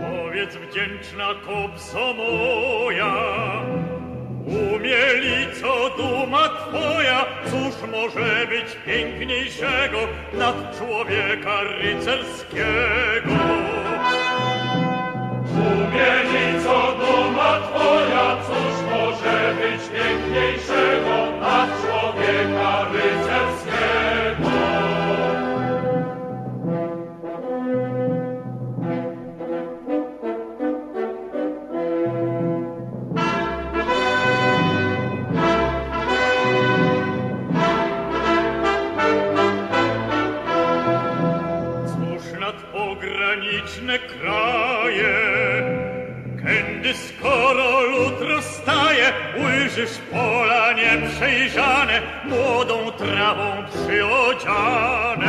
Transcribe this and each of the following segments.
Powiedz wdzięczna kobzo moja, duma twoja, cóż może być piękniejszego nad człowieka rycerskiego? ne kraje, Kędy skoro lud rozstaje, ujrzysz pola nieprzejrzane, młodą trawą przyodziane.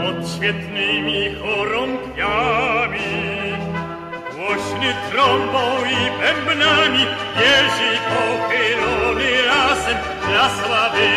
pod świetnymi chorągwiami, głośny trąbą i bębnami, jeździ pochylony lasem dla sławy,